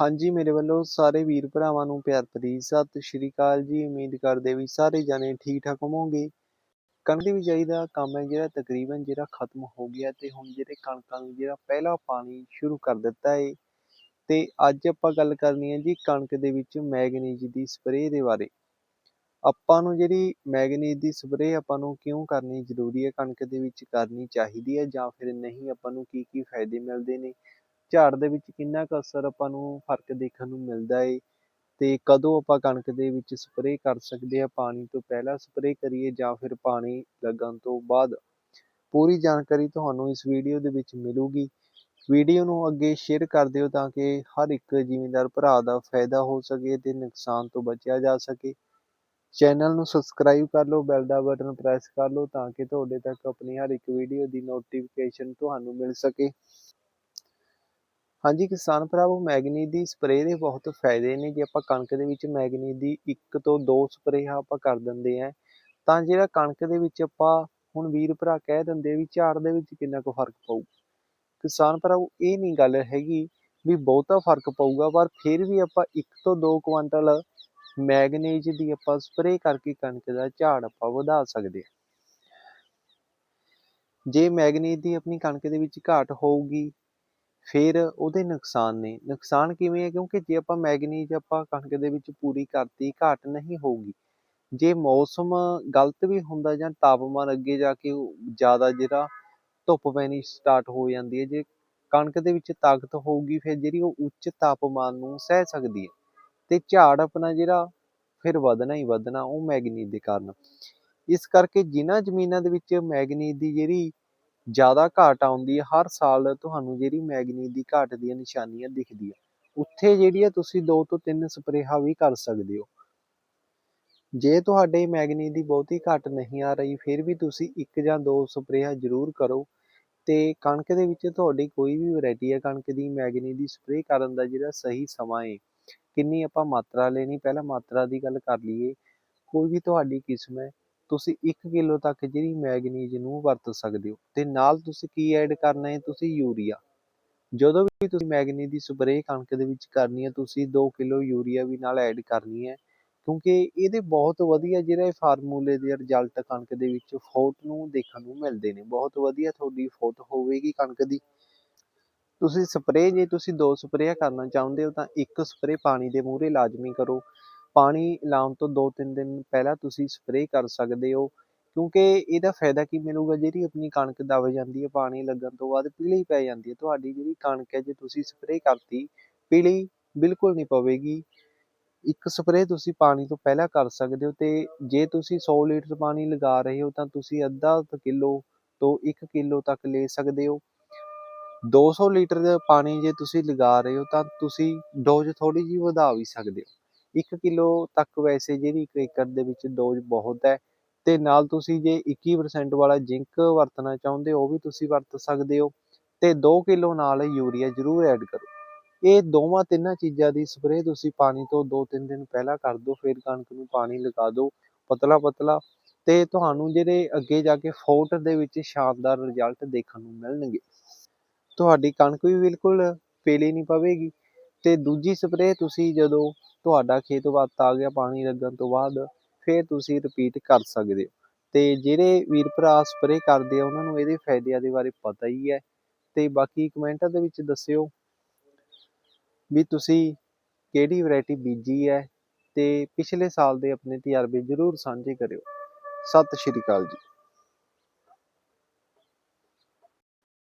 ਹਾਂਜੀ, ਮੇਰੇ ਵੱਲੋਂ ਸਾਰੇ ਵੀਰ ਭਰਾਵਾਂ ਨੂੰ ਪਿਆਰ ਭਰੀ ਸਤਿ ਸ਼੍ਰੀ ਅਕਾਲ ਜੀ। ਉਮੀਦ ਕਰਦੇ ਵੀ ਸਾਰੇ ਜਾਣੇ ਠੀਕ ਠਾਕ ਹੋਵੋਗੇ। ਕਣਕ ਦੀ ਬਿਜਾਈ ਦਾ ਕੰਮ ਹੈ ਜਿਹੜਾ ਤਕਰੀਬਨ ਜਿਹੜਾ ਖਤਮ ਹੋ ਗਿਆ ਤੇ ਹੁਣ ਜਿਹੜੇ ਕਣਕਾਂ ਨੂੰ ਜਿਹੜਾ ਪਹਿਲਾ ਪਾਣੀ ਸ਼ੁਰੂ ਕਰ ਦਿੱਤਾ ਹੈ ਤੇ ਅੱਜ ਆਪਾਂ ਗੱਲ ਕਰਨੀ ਹੈ ਜੀ ਕਣਕ ਦੇ ਵਿੱਚ ਮੈਗਨੀਜ਼ ਦੀ ਸਪਰੇਅ ਦੇ ਬਾਰੇ। ਆਪਾਂ ਨੂੰ ਜਿਹੜੀ ਮੈਗਨੀਜ਼ ਦੀ ਸਪਰੇਅ ਆਪਾਂ ਨੂੰ ਕਿਉਂ ਕਰਨੀ ਜ਼ਰੂਰੀ ਹੈ, ਕਣਕ ਦੇ ਵਿੱਚ ਕਰਨੀ ਚਾਹੀਦੀ ਹੈ ਜਾਂ ਫਿਰ ਨਹੀਂ, ਆਪਾਂ ਨੂੰ ਕੀ ਕੀ ਫਾਇਦੇ ਮਿਲਦੇ ਨੇ? ਝਾੜ ਦੇ ਵਿੱਚ ਕਿੰਨਾ ਕੁ ਅਸਰ ਆਪਾਂ ਨੂੰ ਫ਼ਰਕ ਦੇਖਣ ਨੂੰ ਮਿਲਦਾ ਏ ਤੇ ਕਦੋਂ ਆਪਾਂ ਕਣਕ ਦੇ ਵਿੱਚ ਸਪਰੇਅ ਕਰ ਸਕਦੇ ਆ ਪਾਣੀ ਤੋਂ ਪਹਿਲਾਂ ਸਪਰੇਅ ਕਰੀਏ ਜਾਂ ਫਿਰ ਪਾਣੀ ਲੱਗਣ ਤੋਂ ਬਾਅਦ? ਪੂਰੀ ਜਾਣਕਾਰੀ ਤੁਹਾਨੂੰ ਇਸ ਵੀਡੀਓ ਦੇ ਵਿੱਚ ਮਿਲੂਗੀ। ਵੀਡੀਓ ਨੂੰ ਅੱਗੇ ਸ਼ੇਅਰ ਕਰ ਦਿਓ ਤਾਂ ਕਿ ਹਰ ਇੱਕ ਜ਼ਿਮੀਂਦਾਰ ਭਰਾ ਦਾ ਫਾਇਦਾ ਹੋ ਸਕੇ ਤੇ ਨੁਕਸਾਨ ਤੋਂ ਬਚਿਆ ਜਾ ਸਕੇ। ਚੈਨਲ ਨੂੰ ਸਬਸਕ੍ਰਾਈਬ ਕਰ ਲਓ, ਬੈਲ ਦਾ ਬਟਨ ਪ੍ਰੈਸ ਕਰ ਲਓ ਤਾਂ ਕਿ ਤੁਹਾਡੇ ਤੱਕ ਆਪਣੀ ਹਰ ਇੱਕ ਵੀਡੀਓ ਦੀ ਨੋਟੀਫਿਕੇਸ਼ਨ ਤੁਹਾਨੂੰ ਮਿਲ ਸਕੇ। ਹਾਂਜੀ, ਕਿਸਾਨ ਭਰਾਵੋ, ਮੈਗਨੀਜ਼ ਦੀ ਸਪਰੇਅ ਦੇ ਬਹੁਤ ਫਾਇਦੇ ਨੇ। ਜੇ ਆਪਾਂ ਕਣਕ ਦੇ ਵਿੱਚ ਮੈਗਨੀ ਦੀ ਇੱਕ ਤੋਂ ਦੋ ਸਪਰੇਅ ਆਪਾਂ ਕਰ ਦਿੰਦੇ ਆ, ਤਾਂ ਜਿਹੜਾ ਕਣਕ ਦੇ ਵਿੱਚ ਆਪਾਂ ਹੁਣ ਵੀਰ ਭਰਾ ਕਹਿ ਦਿੰਦੇ ਵੀ ਝਾੜ ਦੇ ਵਿੱਚ ਕਿੰਨਾ ਕੁ ਫ਼ਰਕ ਪਊ। ਕਿਸਾਨ ਭਰਾਵੋ, ਇਹ ਨਹੀਂ ਗੱਲ ਹੈਗੀ ਵੀ ਬਹੁਤਾ ਫ਼ਰਕ ਪਊਗਾ, ਪਰ ਫਿਰ ਵੀ ਆਪਾਂ ਇੱਕ ਤੋਂ ਦੋ ਕੁਆਂਟਲ ਮੈਗਨੀਜ਼ ਦੀ ਆਪਾਂ ਸਪਰੇਅ ਕਰਕੇ ਕਣਕ ਦਾ ਝਾੜ ਆਪਾਂ ਵਧਾ ਸਕਦੇ ਹਾਂ ਜੇ ਮੈਗਨੀਜ਼ ਦੀ ਆਪਣੀ ਕਣਕ ਦੇ ਵਿੱਚ ਘਾਟ ਹੋਊਗੀ ਫਿਰ ਉਹਦੇ ਨੁਕਸਾਨ ਨੇ। ਨੁਕਸਾਨ ਕਿਵੇਂ ਹੈ? ਕਿਉਂਕਿ ਜੇ ਆਪਾਂ ਮੈਗਨੀਜ਼ ਆਪਾਂ ਕਣਕ ਦੇ ਵਿੱਚ ਪੂਰੀ ਕਰਤੀ, ਘਾਟ ਨਹੀਂ ਹੋਊਗੀ। ਜੇ ਮੌਸਮ ਗਲਤ ਵੀ ਹੁੰਦਾ ਜਾਂ ਤਾਪਮਾਨ ਅੱਗੇ ਜਾ ਕੇ ਜ਼ਿਆਦਾ ਜਿਹੜਾ ਧੁੱਪ ਪੈਣੀ ਸਟਾਰਟ ਹੋ ਜਾਂਦੀ ਹੈ, ਜੇ ਕਣਕ ਦੇ ਵਿੱਚ ਤਾਕਤ ਹੋਊਗੀ, ਫਿਰ ਜਿਹੜੀ ਉਹ ਉੱਚ ਤਾਪਮਾਨ ਨੂੰ ਸਹਿ ਸਕਦੀ ਹੈ। ਤੇ ਝਾੜ ਆਪਣਾ ਜਿਹੜਾ ਫਿਰ ਵਧਣਾ ਹੀ ਵਧਣਾ, ਉਹ ਮੈਗਨੀਜ਼ ਦੇ ਕਾਰਨ। ਇਸ ਕਰਕੇ ਜਿਨ੍ਹਾਂ ਜ਼ਮੀਨਾਂ ਦੇ ਵਿੱਚ ਮੈਗਨੀਜ਼ ਦੀ ਜਿਹੜੀ ਜ਼ਿਆਦਾ ਘਾਟ ਆਉਂਦੀ ਹੈ, ਹਰ ਸਾਲ ਤੁਹਾਨੂੰ ਜਿਹੜੀ ਮੈਗਨੀਜ਼ ਦੀ ਘਾਟ ਦੀਆਂ ਨਿਸ਼ਾਨੀਆਂ ਦਿਖਦੀਆਂ। ਉੱਥੇ ਜਿਹੜੀ ਹੈ, ਤੁਸੀਂ ਦੋ ਤੋਂ ਤਿੰਨ ਸਪਰੇਹਾਂ ਵੀ ਕਰ ਸਕਦੇ ਹੋ। ਜੇ ਤੁਹਾਡੇ ਮੈਗਨੀਜ਼ ਦੀ ਬਹੁਤੀ ਘਾਟ ਨਹੀਂ ਆ ਰਹੀ, ਫਿਰ ਵੀ ਤੁਸੀਂ ਇੱਕ ਜਾਂ ਦੋ ਸਪਰੇਹਾਂ ਜ਼ਰੂਰ ਕਰੋ। ਤੇ ਕਣਕ ਦੇ ਵਿੱਚ ਤੁਹਾਡੀ ਕੋਈ ਵੀ ਵੈਰਾਈਟੀ ਹੈ, ਕਣਕ ਦੀ ਮੈਗਨੀ ਦੀ ਸਪਰੇਅ ਕਰਨ ਦਾ ਜਿਹੜਾ ਸਹੀ ਸਮਾਂ ਹੈ, ਕਿੰਨੀ ਆਪਾਂ ਮਾਤਰਾ ਲੈਣੀ, ਪਹਿਲਾਂ ਮਾਤਰਾ ਦੀ ਗੱਲ ਕਰ ਲਈਏ, ਕੋਈ ਵੀ ਤੁਹਾਡੀ ਕਿਸਮ ਹੈ ਤੁਸੀਂ 1 ਕਿਲੋ ਤੱਕ ਜਿਹੜੀ ਮੈਗਨੀਜ਼ ਨੂੰ ਵਰਤ ਸਕਦੇ ਹੋ ਤੇ ਨਾਲ ਤੁਸੀਂ ਕੀ ਐਡ ਕਰਨਾ ਹੈ? ਤੁਸੀਂ ਯੂਰੀਆ। ਜਦੋਂ ਵੀ ਤੁਸੀਂ ਮੈਗਨੀਜ਼ ਦੀ ਸਪਰੇਅ ਕਣਕ ਦੇ ਵਿੱਚ ਕਰਨੀ ਹੈ, ਤੁਸੀਂ 2 ਕਿਲੋ ਯੂਰੀਆ ਵੀ ਨਾਲ ਐਡ ਕਰਨੀ ਹੈ, ਕਿਉਂਕਿ ਇਹਦੇ ਬਹੁਤ ਵਧੀਆ ਜਿਹੜਾ ਇਹ ਫਾਰਮੂਲੇ ਦੇ ਰਿਜ਼ਲਟ ਕਣਕ ਦੇ ਵਿੱਚ ਫੋਟ ਨੂੰ ਦੇਖਣ ਨੂੰ ਮਿਲਦੇ ਨੇ। ਬਹੁਤ ਵਧੀਆ ਤੁਹਾਡੀ ਫੋਟ ਹੋਵੇਗੀ ਕਣਕ ਦੀ। ਤੁਸੀਂ ਸਪਰੇਅ ਜੇ ਤੁਸੀਂ ਦੋ ਸਪਰੇਅ ਕਰਨਾ ਚਾਹੁੰਦੇ ਹੋ ਤਾਂ ਇੱਕ ਸਪਰੇਅ ਪਾਣੀ ਦੇ ਮੂਹਰੇ ਲਾਜ਼ਮੀ ਕਰੋ। ਪਾਣੀ ਲਾਉਣ ਤੋਂ 2-3 ਦਿਨ ਪਹਿਲਾਂ ਤੁਸੀਂ ਸਪਰੇਅ ਕਰ ਸਕਦੇ ਹੋ, ਕਿਉਂਕਿ ਇਹਦਾ ਫਾਇਦਾ ਕੀ ਮਿਲੂਗਾ? ਜਿਹੜੀ ਆਪਣੀ ਕਣਕ ਦਬ ਜਾਂਦੀ ਹੈ, ਪਾਣੀ ਲੱਗਣ ਤੋਂ ਬਾਅਦ ਪੀਲੀ ਪੈ ਜਾਂਦੀ ਹੈ, ਤੁਹਾਡੀ ਜਿਹੜੀ ਕਣਕ ਹੈ, ਜੇ ਤੁਸੀਂ ਸਪਰੇਅ ਕਰਤੀ, ਪੀਲੀ ਬਿਲਕੁਲ ਨਹੀਂ ਪਵੇਗੀ। ਇੱਕ ਸਪਰੇਅ ਤੁਸੀਂ ਪਾਣੀ ਤੋਂ ਪਹਿਲਾਂ ਕਰ ਸਕਦੇ ਹੋ ਤੇ ਜੇ ਤੁਸੀਂ 100 ਲੀਟਰ ਪਾਣੀ ਲਗਾ ਰਹੇ ਹੋ, ਤਾਂ ਤੁਸੀਂ ਅੱਧਾ ਕਿਲੋ ਤੋਂ 1 ਕਿਲੋ ਤੱਕ ਲੈ ਸਕਦੇ ਹੋ। 200 ਲੀਟਰ ਦਾ ਪਾਣੀ ਜੇ ਤੁਸੀਂ ਲਗਾ ਰਹੇ ਹੋ, ਤਾਂ ਤੁਸੀਂ ਡੋਜ਼ ਥੋੜੀ ਜਿਹੀ ਵਧਾ ਵੀ ਸਕਦੇ ਹੋ। 1 ਕਿਲੋ ਤੱਕ ਵੈਸੇ ਜਿਹੜੀ ਇੱਕ ਏਕੜ ਦੇ ਵਿੱਚ ਡੋਜ਼ ਬਹੁਤ ਹੈ, ਤੇ ਨਾਲ ਤੁਸੀਂ ਜੇ 21% ਵਾਲਾ ਜ਼ਿੰਕ ਵਰਤਣਾ ਚਾਹੁੰਦੇ ਹੋ, ਉਹ ਵੀ ਤੁਸੀਂ ਵਰਤ ਸਕਦੇ ਹੋ, ਤੇ 2 ਕਿਲੋ ਨਾਲ ਯੂਰੀਆ ਜ਼ਰੂਰ ਐਡ ਕਰੋ। ਇਹ ਦੋਵਾਂ ਤਿੰਨਾਂ ਚੀਜ਼ਾਂ ਦੀ ਸਪਰੇਅ ਤੁਸੀਂ ਪਾਣੀ ਤੋਂ 2-3 ਦਿਨ ਪਹਿਲਾਂ ਕਰ ਦਿਓ, ਫਿਰ ਕਣਕ ਨੂੰ ਪਾਣੀ ਲਗਾ ਦਿਓ ਪਤਲਾ ਪਤਲਾ ਤੇ ਤੁਹਾਨੂੰ ਜਿਹੜੇ ਅੱਗੇ ਜਾ ਕੇ ਫੋਰਟ ਦੇ ਵਿੱਚ ਸ਼ਾਨਦਾਰ ਰਿਜ਼ਲਟ ਦੇਖਣ ਨੂੰ ਮਿਲਣਗੇ। ਤੁਹਾਡੀ ਕਣਕ ਵੀ ਬਿਲਕੁਲ ਪੀਲੀ ਨਹੀਂ ਪਵੇਗੀ, ਤੇ ਦੂਜੀ ਸਪਰੇਅ ਤੁਸੀਂ ਜਦੋਂ ਤੁਹਾਡਾ ਖੇਤ ਵੱਤ ਆ ਗਿਆ, ਪਾਣੀ ਲੱਗਣ ਤੋਂ ਬਾਅਦ ਫਿਰ ਤੁਸੀਂ ਰਿਪੀਟ ਕਰ ਸਕਦੇ ਹੋ। ਤੇ ਜਿਹੜੇ ਵੀਰ ਭਰਾ ਸਪਰੇਅ ਕਰਦੇ ਆ, ਉਹਨਾਂ ਨੂੰ ਇਹਦੇ ਫਾਇਦਿਆਂ ਦੇ ਬਾਰੇ ਪਤਾ ਹੀ ਹੈ। ਤੇ ਬਾਕੀ ਕਮੈਂਟਾਂ ਦੇ ਵਿੱਚ ਦੱਸਿਓ ਵੀ ਤੁਸੀਂ ਕਿਹੜੀ ਵੈਰਾਈਟੀ ਬੀਜੀ ਹੈ ਤੇ ਪਿਛਲੇ ਸਾਲ ਦੇ ਆਪਣੇ ਤਜਰਬੇ ਜ਼ਰੂਰ ਸਾਂਝੇ ਕਰਿਓ। ਸਤਿ ਸ਼੍ਰੀ ਅਕਾਲ ਜੀ।